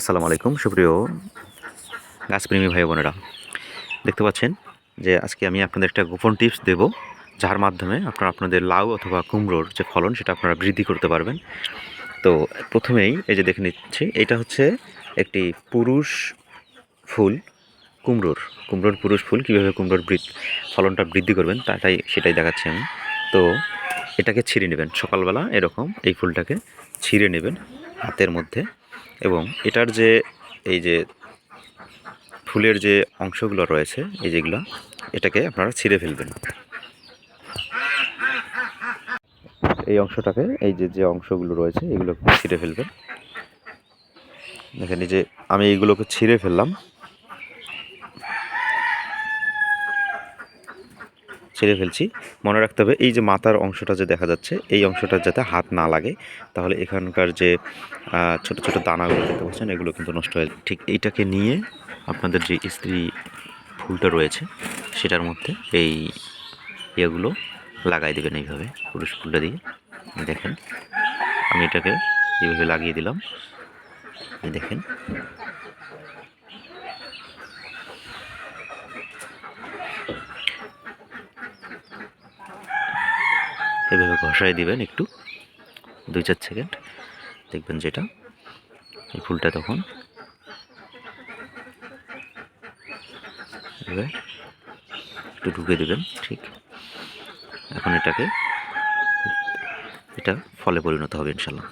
আসসালামু আলাইকুম, সুপ্রিয় গাছপ্রেমী ভাই বোনেরা। দেখতে পাচ্ছেন যে আজকে আমি আপনাদের একটা গোপন টিপস দেব, যার মাধ্যমে আপনারা আপনাদের লাউ অথবা কুমড়োর যে ফলন, সেটা আপনারা বৃদ্ধি করতে পারবেন। তো প্রথমেই এই যে দেখে নিচ্ছি, এটা হচ্ছে একটি পুরুষ ফুল, কুমড়োর। কুমড়োর পুরুষ ফুল, কীভাবে কুমড়োর ফলনটা বৃদ্ধি করবেন তাটাই সেটাই দেখাচ্ছি আমি। তো এটাকে ছিঁড়ে নেবেন। সকালবেলা এরকম এই ফুলটাকে ছিঁড়ে নেবেন হাতের মধ্যে। এবং এটার যে এই যে ফুলের যে অংশগুলো রয়েছে, এই যেগুলো, এটাকে আপনারা ছিঁড়ে ফেলবেন। এই অংশটাকে, এই যে যে অংশগুলো রয়েছে এগুলো ছিঁড়ে ফেলবেন। দেখেন এই যে, আমি এইগুলোকে ছিঁড়ে ফেললাম। ছিঁড়ে ফেলছি। মনে রাখতে হবে, এই যে মাথার অংশটা যে দেখা যাচ্ছে, এই অংশটা যাতে হাত না লাগে, তাহলে এখানকার যে ছোট ছোট দানাগুলো দেখতে পাচ্ছেন, এগুলো কিন্তু নষ্ট হয়ে ঠিক এইটাকে নিয়ে আপনাদের যে স্ত্রী ফুলটা রয়েছে, সেটার মধ্যে এই ইয়েগুলো লাগাই দেবেন এইভাবে, পুরুষ ফুলটা দিয়ে। দেখেন, আমি এটাকে এইভাবে লাগিয়ে দিলাম। দেখেন এভাবে ঘষায় দিবেন একটু, দুই চার সেকেন্ড। দেখবেন যেটা, এই ফুলটা তখন। একটু ঢুকে দেবেন, ঠিক। এখন এটাকে, এটা ফলে পরিণত হবে ইনশাল্লাহ।